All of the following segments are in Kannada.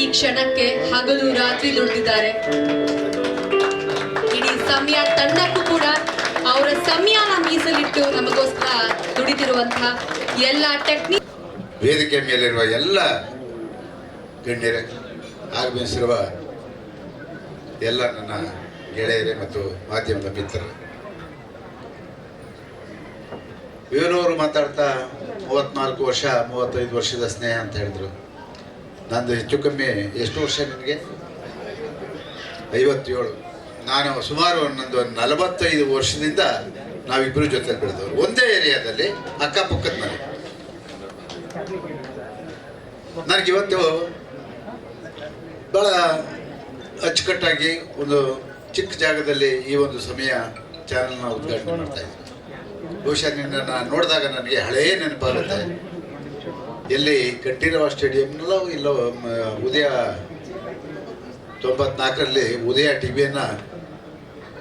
ಈ ಕ್ಷಣಕ್ಕೆ ಹಗಲು ರಾತ್ರಿ ದುಡಿದಿದ್ದಾರೆ ಇಡೀ ಸಮಯ ತಂಡಕ್ಕೂ ಕೂಡ ಅವರ ಸಮಯನ ಮೀಸಲಿಟ್ಟು ನಮಗೋಸ್ಕರ ದುಡಿದಿರುವಂತಹ ಎಲ್ಲ ಟೆಕ್ನಿಕ್ ವೇದಿಕೆ ಮೇಲಿರುವ ಎಲ್ಲ ಗಣ್ಯರೇ, ಆಗಮಿಸಿರುವ ಎಲ್ಲ ನನ್ನ ಗೆಳೆಯರೇ ಮತ್ತು ಮಾಧ್ಯಮದ ಮಿತ್ರರು. ಇವನವರು ಮಾತಾಡ್ತಾ ಮೂವತ್ನಾಲ್ಕು ವರ್ಷ, ಮೂವತ್ತೈದು ವರ್ಷದ ಸ್ನೇಹ ಅಂತ ಹೇಳಿದ್ರು. ನಂದು ಹೆಚ್ಚು ಕಮ್ಮಿ ಎಷ್ಟು ವರ್ಷ ನನಗೆ? ಐವತ್ತೇಳು. ನಾನು ಸುಮಾರು ನಂದು ನಲವತ್ತೈದು ವರ್ಷದಿಂದ ನಾವಿಬ್ಬರು ಜೊತೆ ಬೆಳೆದವರು. ಒಂದೇ ಏರಿಯಾದಲ್ಲಿ ಅಕ್ಕಪಕ್ಕದ ಮನೆ ನನಗಿವತ್ತು ಭಾಳ ಅಚ್ಚುಕಟ್ಟಾಗಿ ಒಂದು ಚಿಕ್ಕ ಜಾಗದಲ್ಲಿ ಈ ಒಂದು ಸಮಯ ಚಾನಲ್ನ ಉದ್ಘಾಟನೆ ಮಾಡ್ತಾ ಇದ್ದೀನಿ. ಬಹುಶಃ ನಿನ್ನ ನೋಡಿದಾಗ ನನಗೆ ಹಳೆಯ ನೆನಪಾಗುತ್ತೆ. ಎಲ್ಲಿ ಸ್ಟೇಡಿಯಂನಲ್ಲೋ ಇಲ್ಲೋ ಮ, ಉದಯ ತೊಂಬತ್ನಾಲ್ಕರಲ್ಲಿ ಉದಯ ಟಿ ವಿಯನ್ನು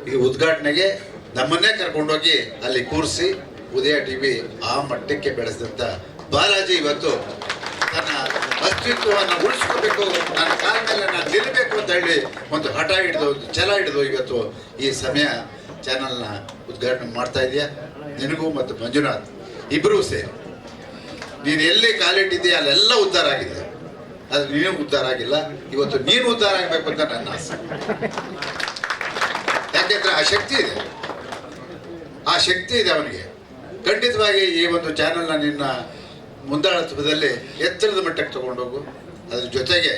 ಈ ಉದ್ಘಾಟನೆಗೆ ನಮ್ಮನ್ನೇ ಕರ್ಕೊಂಡೋಗಿ ಅಲ್ಲಿ ಕೂರಿಸಿ ಉದಯ ಟಿ ವಿ ಆ ಮಟ್ಟಕ್ಕೆ ಬೆಳೆಸಿದಂಥ ಬಾಲಾಜಿ ಇವತ್ತು ತನ್ನ ಅಸ್ತಿತ್ವವನ್ನು ಉಳಿಸ್ಕೋಬೇಕು ನನ್ನ ಕಾಲ ಮೇಲೆ ನಾನು ನಿಲ್ಲಬೇಕು ಅಂತ ಹೇಳಿ ಒಂದು ಹಠ ಹಿಡಿದು ಒಂದು ಛಲ ಹಿಡಿದು ಇವತ್ತು ಈ ಸಮಯ ಚಾನಲ್ನ ಉದ್ಘಾಟನೆ ಮಾಡ್ತಾ ಇದೆಯಾ? ನಿನಗೂ ಮತ್ತು ಮಂಜುನಾಥ್ ಇಬ್ಬರೂ ಸೇರಿ. ನೀನು ಎಲ್ಲಿ ಕಾಲಿಟ್ಟಿದ್ದೀಯ ಅಲ್ಲೆಲ್ಲ ಉದ್ಧಾರ ಆಗಿದೆ. ಆದ್ರೆ ನೀನು ಉದ್ಧಾರ ಆಗಿಲ್ಲ, ಇವತ್ತು ನೀನು ಉದ್ಧಾರ ಆಗಬೇಕು ಅಂತ ನನ್ನ ಆಸೆ. ಯಾಕೆಂದ್ರೆ ಆ ಶಕ್ತಿ ಇದೆ. ಆ ಶಕ್ತಿ ಇದೆ ಅವನಿಗೆ. ಖಂಡಿತವಾಗಿ ಈ ಒಂದು ಚಾನೆಲ್ನ ನಿನ್ನ ಮುಂದಾಳತ್ವದಲ್ಲಿ ಎತ್ತರದ ಮಟ್ಟಕ್ಕೆ ತಗೊಂಡೋಗು. ಅದ್ರ ಜೊತೆಗೆ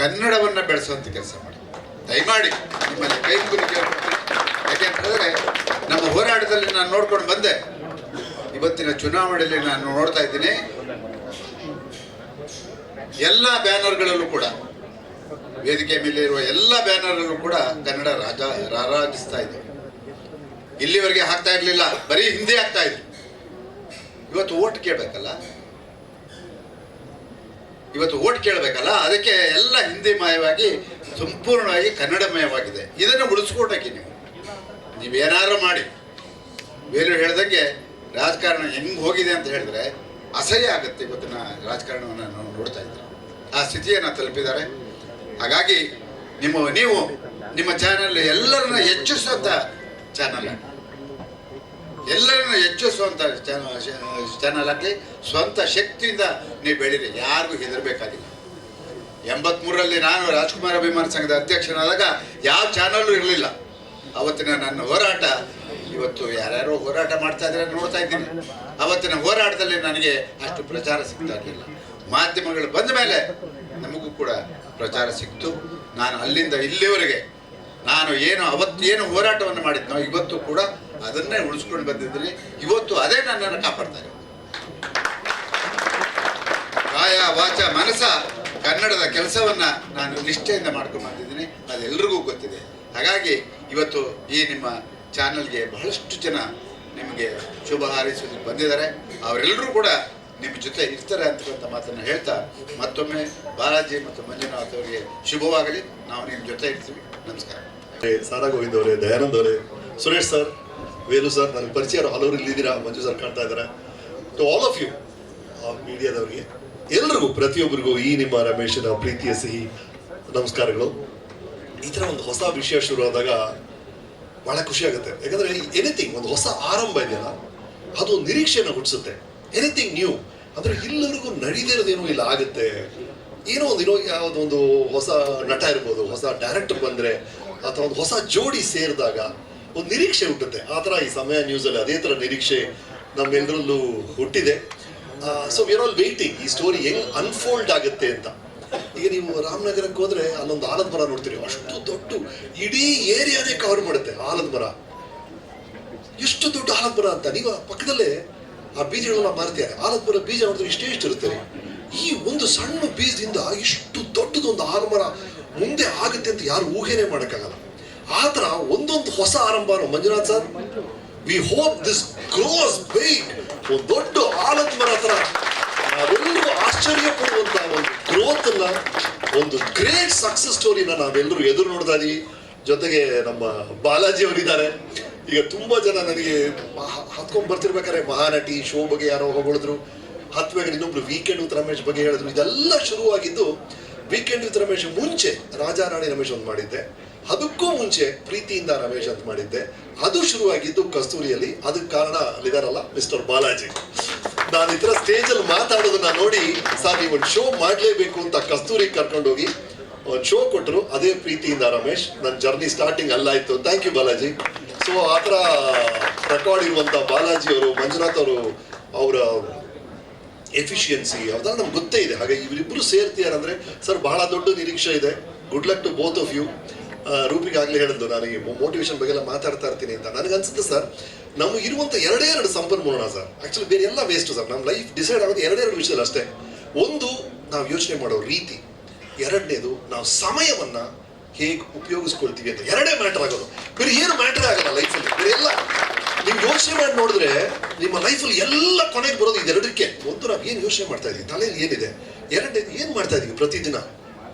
ಕನ್ನಡವನ್ನು ಬೆಳೆಸುವಂಥ ಕೆಲಸ ಮಾಡಿ. ದಯಮಾಡಿ ನಿಮ್ಮಲ್ಲಿ ಕೈ ಯಾಕೆಂತಂದರೆ ನಮ್ಮ ಹೋರಾಟದಲ್ಲಿ ನಾನು ನೋಡ್ಕೊಂಡು ಬಂದೆ. ಇವತ್ತಿನ ಚುನಾವಣೆಯಲ್ಲಿ ನಾನು ನೋಡ್ತಾ ಇದ್ದೀನಿ. ಎಲ್ಲ ಬ್ಯಾನರ್ಗಳಲ್ಲೂ ಕೂಡ, ವೇದಿಕೆ ಮೇಲೆ ಇರುವ ಎಲ್ಲ ಬ್ಯಾನರ್ಗಳಲ್ಲೂ ಕೂಡ ಕನ್ನಡ ರಾಜ ರಾರಾಜಿಸ್ತಾ ಇದೆ. ಇಲ್ಲಿವರೆಗೆ ಹಾಕ್ತಾ ಇರಲಿಲ್ಲ, ಬರೀ ಹಿಂದಿ ಆಗ್ತಾ ಇದ್ರು ಇವತ್ತು ಓಟ್ ಕೇಳಬೇಕಲ್ಲ? ಇವತ್ತು ಓಟ್ ಕೇಳಬೇಕಲ್ಲ? ಅದಕ್ಕೆ ಎಲ್ಲ ಹಿಂದಿ ಮಾಯವಾಗಿ, ಸಂಪೂರ್ಣವಾಗಿ ಕನ್ನಡಮಯವಾಗಿದೆ ಇದನ್ನು ಉಳಿಸ್ಕೊಟ್ಟಕ್ಕೆ ನೀವು. ನೀವೇನಾದ್ರೂ ಮಾಡಿ. ಬೇರೆ ಹೇಳ್ದಂಗೆ ರಾಜಕಾರಣ ಹೆಂಗ್ ಹೋಗಿದೆ ಅಂತ ಹೇಳಿದ್ರೆ ಅಸಹ್ಯ ಆಗುತ್ತೆ ಇವತ್ತಿನ ರಾಜಕಾರಣವನ್ನು ನಾವು ನೋಡ್ತಾ ಇದ್ದೀವಿ. ಆ ಸ್ಥಿತಿಯನ್ನು ತಲುಪಿದ್ದಾರೆ. ಹಾಗಾಗಿ ನಿಮ್ಮ ನೀವು ನಿಮ್ಮ ಚಾನಲ್ ಎಲ್ಲರನ್ನ ಹೆಚ್ಚಿಸುವಂಥ ಚಾನಲ್ ಎಲ್ಲರನ್ನ ಹೆಚ್ಚಿಸುವಂಥ ಚಾನಲ್ ಆಗಲಿ, ಸ್ವಂತ ಶಕ್ತಿಯಿಂದ ನೀವು ಬೆಳೀರಿ. ಯಾರಿಗೂ ಹೆದರಬೇಕಾಗಿಲ್ಲ. ಎಂಬತ್ಮೂರರಲ್ಲಿ ನಾನು ರಾಜ್ಕುಮಾರ್ ಅಭಿಮಾನ ಸಂಘದ ಅಧ್ಯಕ್ಷನಾದಾಗ ಯಾವ ಚಾನಲ್ಲೂ ಇರಲಿಲ್ಲ. ಅವತ್ತಿನ ನನ್ನ ಹೋರಾಟ ಇವತ್ತು ಯಾರ್ಯಾರೋ ಹೋರಾಟ ಮಾಡ್ತಾ ಇದ್ರೆ ನೋಡ್ತಾ ಇದ್ದೀನಿ. ಅವತ್ತಿನ ಹೋರಾಟದಲ್ಲಿ ನನಗೆ ಅಷ್ಟು ಪ್ರಚಾರ ಸಿಗ್ತಾ ಇರಲಿಲ್ಲ. ಮಾಧ್ಯಮಗಳು ಬಂದ ಮೇಲೆ ನಮಗೂ ಕೂಡ ಪ್ರಚಾರ ಸಿಕ್ತು. ನಾನು ಅಲ್ಲಿಂದ ಇಲ್ಲಿವರೆಗೆ ನಾನು ಏನು ಅವತ್ತು ಏನು ಹೋರಾಟವನ್ನು ಮಾಡಿದ್ನೋ ಇವತ್ತು ಕೂಡ ಅದನ್ನೇ ಉಳಿಸ್ಕೊಂಡು ಬಂದಿದ್ದೀನಿ. ಇವತ್ತು ಅದೇ ನನ್ನನ್ನು ಕಾಪಾಡ್ತಾ ಇದೆ ಕಾಯ, ವಾಚ ಮನಸ ಕನ್ನಡದ ಕೆಲಸವನ್ನ ನಾನು ನಿಷ್ಠೆಯಿಂದ ಮಾಡ್ಕೊಂಡು ಬಂದಿದ್ದೀನಿ. ಅದೆಲ್ಲರಿಗೂ ಗೊತ್ತಿದೆ. ಹಾಗಾಗಿ ಇವತ್ತು ಈ ನಿಮ್ಮ ಚಾನಲ್ಗೆ ಬಹಳಷ್ಟು ಜನ ನಿಮಗೆ ಶುಭ ಹಾರೈಸೋದಕ್ಕೆ ಬಂದಿದ್ದಾರೆ. ಅವರೆಲ್ಲರೂ ಕೂಡ ನಿಮ್ಮ ಜೊತೆ ಇರ್ತಾರೆ ಅಂತಕ್ಕಂಥ ಮಾತನ್ನು ಹೇಳ್ತಾ ಮತ್ತೊಮ್ಮೆ ಬಾಲಾಜಿ ಮತ್ತು ಮಂಜುನಾಥ್ ಅವರಿಗೆ ಶುಭವಾಗಲಿ. ನಾವು ನಿಮ್ಮ ಜೊತೆ ಇರ್ತೀವಿ. ನಮಸ್ಕಾರ. ಸಾರಾ ಗೋವಿಂದ್ ಅವರೇ, ದಯಾನಂದ್ ಅವರೇ, ಸುರೇಶ್ ಸರ್ ವೇಲು ಸರ್, ನನಗೆ ಪರಿಚಯ ಹಲವರು ಇಲ್ಲಿದ್ದೀರಾ? ಮಂಜು ಸರ್ ಕಾಣ್ತಾ ಇದ್ದಾರೆ. ಟು ಆಲ್ ಆಫ್ ಯು ಮೀಡಿಯಾದವರಿಗೆ ಎಲ್ಲರಿಗೂ ಪ್ರತಿಯೊಬ್ಬರಿಗೂ ಈ ನಿಮ್ಮ ರಮೇಶನ ಪ್ರೀತಿಯ ಸಿಹಿ ನಮಸ್ಕಾರಗಳು. ಈ ಥರ ಒಂದು ಹೊಸ ವಿಷಯ ಶುರು ಆದಾಗ ಬಹಳ ಖುಷಿ ಆಗುತ್ತೆ. ಯಾಕಂದ್ರೆ ಎನಿಥಿಂಗ್ ಒಂದು ಹೊಸ ಆರಂಭ ಇದೆಯಲ್ಲ, ಅದು ನಿರೀಕ್ಷೆನ ಹುಟ್ಟಿಸುತ್ತೆ. ಎನಿಥಿಂಗ್ ನ್ಯೂ ಅಂದ್ರೆ ಇಲ್ಲರಿಗೂ ನಡೀದಿರೋದೇನೋ ಇಲ್ಲ, ಆಗುತ್ತೆ. ಏನೋ ಒಂದು ಏನೋ ಯಾವುದೋ ಒಂದು ಹೊಸ ನಟ ಇರ್ಬೋದು, ಹೊಸ ಡೈರೆಕ್ಟರ್ ಬಂದ್ರೆ, ಅಥವಾ ಒಂದು ಹೊಸ ಜೋಡಿ ಸೇರಿದಾಗ ಒಂದು ನಿರೀಕ್ಷೆ ಹುಟ್ಟುತ್ತೆ. ಆ ಥರ ಈ ಸಮಯ ನ್ಯೂಸಲ್ಲಿ ಅದೇ ಥರ ನಿರೀಕ್ಷೆ ನಮ್ಮೆಲ್ಲರಲ್ಲೂ ಹುಟ್ಟಿದೆ. ಸೊ ವಿರ್ ಆಲ್ ವೇಟಿಂಗ್ ಈ ಸ್ಟೋರಿ ಹೆಂಗ್ ಅನ್ಫೋಲ್ಡ್ ಆಗುತ್ತೆ ಅಂತ. ಈಗ ನೀವು ರಾಮನಗರಕ್ಕೆ ಹೋದ್ರೆ ಅಲ್ಲೊಂದು ಆಲದ ಮರ ನೋಡ್ತೀರಿ. ಅಷ್ಟು ದೊಡ್ಡ ಇಡೀ ಏರಿಯಾನೇ ಕವರ್ ಮಾಡುತ್ತೆ ಆಲದ ಮರ. ಎಷ್ಟು ದೊಡ್ಡ ಆಲದ ಮರ ಅಂತ. ನೀವು ಪಕ್ಕದಲ್ಲೇ ಆ ಬೀಜಗಳನ್ನ ಮಾರ್ತಾರೆ ಆಲದ ಮರ ಬೀಜ ನೋಡಿದ್ರೆ ಇಷ್ಟೇ ಇಷ್ಟು ಇರುತ್ತೆ ಈ ಒಂದು ಸಣ್ಣ ಬೀಜದಿಂದ ಇಷ್ಟು ದೊಡ್ಡದೊಂದು ಆಲದ ಮರ ಮುಂದೆ ಆಗುತ್ತೆ ಅಂತ ಯಾರು ಊಹೆನೆ ಮಾಡೋಕ್ಕಾಗಲ್ಲ. ಆ ಥರ ಒಂದೊಂದು ಹೊಸ ಆರಂಭ Manjunath sir. We hope this grows big ಒಂದು ದೊಡ್ಡ ಆಲದ ಮರ ನಾವೆಲ್ಲರೂ ಆಶ್ಚರ್ಯ ಪಡುವಂತ ಒಂದು ಗ್ರೋತ್ ಅನ್ನ ಒಂದು ಗ್ರೇಟ್ ಸಕ್ಸಸ್ ಸ್ಟೋರಿನ ನಾವೆಲ್ಲರೂ ಎದುರು ನೋಡ್ತಾ ಇದೀವಿ. ಜೊತೆಗೆ ನಮ್ಮ ಬಾಲಾಜಿ ಅವರಿದ್ದಾರೆ. ಈಗ ತುಂಬಾ ಜನ ನನಗೆ ಹತ್ಕೊಂಡು ಹತ್ಕೊಂಡ್ ಬರ್ತಿರ್ಬೇಕಾದ್ರೆ ಮಹಾನಟಿ ಶೋ ಬಗ್ಗೆ ಯಾರೋ ಹೊಗಳಿದ್ರು. ಹತ್ಬೇಕಾದ್ರೆ ಇನ್ನೊಬ್ರು ವೀಕೆಂಡ್ ವಿತ್ ರಮೇಶ್ ಬಗ್ಗೆ ಹೇಳಿದ್ರು. ಇದೆಲ್ಲ ಶುರುವಾಗಿದ್ದು ವೀಕೆಂಡ್ ವಿತ್ ರಮೇಶ್ ಮುಂಚೆ, ರಾಜಾ ರಾಣಿ ರಮೇಶ್ ಅಂತ ಮಾಡಿದ್ದೆ. ಅದಕ್ಕೂ ಮುಂಚೆ ಪ್ರೀತಿಯಿಂದ ರಮೇಶ್ ಅಂತ ಮಾಡಿದ್ದೆ. ಅದು ಶುರುವಾಗಿದ್ದು ಕಸ್ತೂರಿಯಲ್ಲಿ. ಅದಕ್ಕೆ ಕಾರಣ ಅಲ್ಲಿದಾರಲ್ಲ ಮಿಸ್ಟರ್ ಬಾಲಾಜಿ. ನಾನು ಈ ಥರ ಸ್ಟೇಜಲ್ಲಿ ಮಾತಾಡೋದನ್ನ ನೋಡಿ ಸರ್ ನೀವು ಒಂದು ಶೋ ಮಾಡಲೇಬೇಕು ಅಂತ ಕಸ್ತೂರಿ ಕರ್ಕೊಂಡೋಗಿ ಒಂದು ಶೋ ಕೊಟ್ಟರು ಅದೇ ಪ್ರೀತಿಯಿಂದ ರಮೇಶ್ ನನ್ನ journey starting ಅಲ್ಲಾಯ್ತು. Thank you Balaji. So ಆ ಥರ ರೆಕಾರ್ಡ್ ಇರುವಂಥ ಬಾಲಾಜಿ ಅವರು, ಮಂಜುನಾಥ್ ಅವರು, ಅವರ ಎಫಿಷಿಯನ್ಸಿ ಅದೆಲ್ಲ ನಮ್ಗೆ ಗೊತ್ತೇ ಇದೆ. ಹಾಗೆ ಇವರಿಬ್ಬರು ಸೇರ್ತೀಯಾರಂದ್ರೆ ಸರ್, ಬಹಳ ದೊಡ್ಡ ನಿರೀಕ್ಷೆ ಇದೆ. Good luck to both of you ರೂಪಿಗಾಗಲೇ ಹೇಳಿದ್ದು ನಾನು ಈ ಮೋಟಿವೇಶನ್ ಬಗ್ಗೆ ಎಲ್ಲ ಮಾತಾಡ್ತಾ ಇರ್ತೀನಿ ಅಂತ. ನನಗನ್ಸುತ್ತೆ ಸರ್ ನಮಗಿರುವಂಥ ಎರಡೇ ಎರಡು ಸಂಪನ್ಮೂಲ ಸರ್ ಆ್ಯಕ್ಚುಲಿ ಬೇರೆ ಎಲ್ಲ ವೇಸ್ಟ್ ಸರ್ ನಮ್ಮ ಲೈಫ್ ಡಿಸೈಡ್ ಆಗೋದು ಎರಡೆರಡು ವಿಷಯದಲ್ಲಿ ಅಷ್ಟೇ. ಒಂದು, ನಾವು ಯೋಚನೆ ಮಾಡೋ ರೀತಿ. ಎರಡನೇದು, ನಾವು ಸಮಯವನ್ನ ಹೇಗೆ ಉಪಯೋಗಿಸ್ಕೊಳ್ತೀವಿ ಅಂತ. ಎರಡೇ ಮ್ಯಾಟರ್ ಆಗೋದು. ಬೇರೆ ಏನು ಮ್ಯಾಟರ್ ಆಗಲ್ಲ ಲೈಫಲ್ಲಿ ಬೇರೆ ಎಲ್ಲ. ನೀವು ಯೋಚನೆ ಮಾಡಿ ನೋಡಿದ್ರೆ ನಿಮ್ಮ ಲೈಫಲ್ಲಿ ಎಲ್ಲ ಕೊನೆಗೆ ಬರೋದು ಇದೆರಡಕ್ಕೆ. ಒಂದು, ನಾವು ಏನು ಯೋಚನೆ ಮಾಡ್ತಾ ಇದೀವಿ? ತಲೆಯಲ್ಲಿ ಏನಿದೆ? ಎರಡನೇದು ಏನು ಮಾಡ್ತಾ ಇದೀವಿ ಪ್ರತಿದಿನ?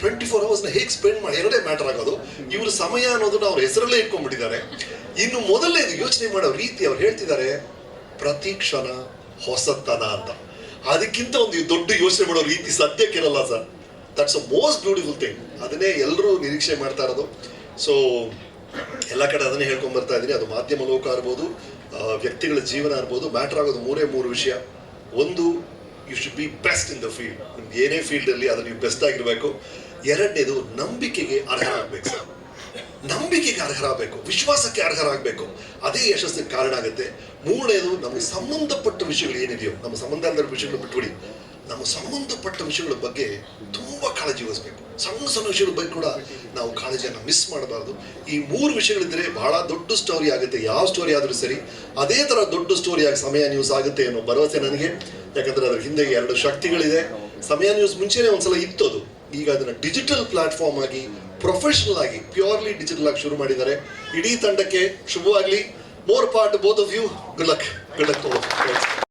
ಟ್ವೆಂಟಿ ಫೋರ್ ಅವರ್ಸ್ನ ಹೇಗೆ ಸ್ಪೆಂಡ್ ಮಾಡಿ ಎರಡೇ ಮ್ಯಾಟರ್ ಆಗೋದು. ಇವರು ಸಮಯ ಅನ್ನೋದನ್ನ ಅವ್ರ ಹೆಸರಲ್ಲೇ ಇಟ್ಕೊಂಡ್ಬಿಟ್ಟಿದ್ದಾರೆ. ಇನ್ನು ಮೊದಲನೇದು ಯೋಚನೆ ಮಾಡೋ ರೀತಿ ಅವ್ರು ಹೇಳ್ತಿದ್ದಾರೆ, ಪ್ರತಿ ಕ್ಷಣ ಹೊಸತನ ಅಂತ. ಅದಕ್ಕಿಂತ ಒಂದು ದೊಡ್ಡ ಯೋಚನೆ ಮಾಡೋ ರೀತಿ ಸದ್ಯಕ್ಕಿರಲ್ಲ sir. That's a most beautiful thing ಅದನ್ನೇ ಎಲ್ಲರೂ ನಿರೀಕ್ಷೆ ಮಾಡ್ತಾ ಇರೋದು. ಸೊ ಎಲ್ಲ ಕಡೆ ಅದನ್ನೇ ಹೇಳ್ಕೊಂಡು ಬರ್ತಾ ಇದ್ದೀನಿ. ಅದು ಮಾಧ್ಯಮ ಲೋಕ ಇರ್ಬೋದು ವ್ಯಕ್ತಿಗಳ ಜೀವನ ಇರ್ಬೋದು ಮ್ಯಾಟ್ರ್ ಆಗೋದು ಮೂರೇ ಮೂರು ವಿಷಯ. ಒಂದು you should be best in the field ನಿಮ್ಗೆ ಏನೇ ಫೀಲ್ಡಲ್ಲಿ ಅದು ನೀವು ಬೆಸ್ಟ್ ಆಗಿರಬೇಕು. ಎರಡನೇದು ನಂಬಿಕೆಗೆ ಅರ್ಹರಾಗಬೇಕು ಸರ್. ನಂಬಿಕೆಗೆ ಅರ್ಹರಾಗಬೇಕು. ವಿಶ್ವಾಸಕ್ಕೆ ಅರ್ಹರಾಗಬೇಕು. ಅದೇ ಯಶಸ್ಸಿಗೆ ಕಾರಣ ಆಗುತ್ತೆ. ಮೂರನೇದು ನಮಗೆ ಸಂಬಂಧಪಟ್ಟ ವಿಷಯಗಳು ಏನಿದೆಯೋ, ನಮ್ಮ ಸಂಬಂಧ ಇಲ್ಲದ ವಿಷಯಗಳು ಬಿಟ್ಬಿಡಿ. ನಮ್ಮ ಸಂಬಂಧಪಟ್ಟ ವಿಷಯಗಳ ಬಗ್ಗೆ ತುಂಬಾ ಕಾಳಜಿ ವಹಿಸ್ಬೇಕು. ಸಣ್ಣ ಸಣ್ಣ ವಿಷಯಗಳ ಬಗ್ಗೆ ಕೂಡ ನಾವು ಕಾಳಜಿಯನ್ನು ಮಿಸ್ ಮಾಡಬಾರ್ದು. ಈ ಮೂರು ವಿಷಯಗಳಿದ್ರೆ ಬಹಳ ದೊಡ್ಡ ಸ್ಟೋರಿ ಆಗುತ್ತೆ. ಯಾವ ಸ್ಟೋರಿ ಆದರೂ ಸರಿ, ಅದೇ ಥರ ದೊಡ್ಡ ಸ್ಟೋರಿ ಆಗಿ ಸಮಯ ನ್ಯೂಸ್ ಆಗುತ್ತೆ ಅನ್ನೋ ಭರವಸೆ ನನಗೆ. ಯಾಕಂದ್ರೆ ಅದರ ಹಿಂದೆ ಎರಡು ಶಕ್ತಿಗಳಿದೆ. ಸಮಯ ನ್ಯೂಸ್ ಮುಂಚೆನೆ ಒಂದ್ಸಲ ಇತ್ತು ಅದು. ಈಗ ಅದನ್ನ ಡಿಜಿಟಲ್ ಪ್ಲಾಟ್ಫಾರ್ಮ್ ಆಗಿ ಪ್ರೊಫೆಷನಲ್ ಆಗಿ ಪ್ಯೂರ್ಲಿ ಡಿಜಿಟಲ್ ಆಗಿ ಶುರು ಮಾಡಿದ್ದಾರೆ. ಇಡೀ ತಂಡಕ್ಕೆ ಶುಭವಾಗಲಿ. More part both of you good luck good luck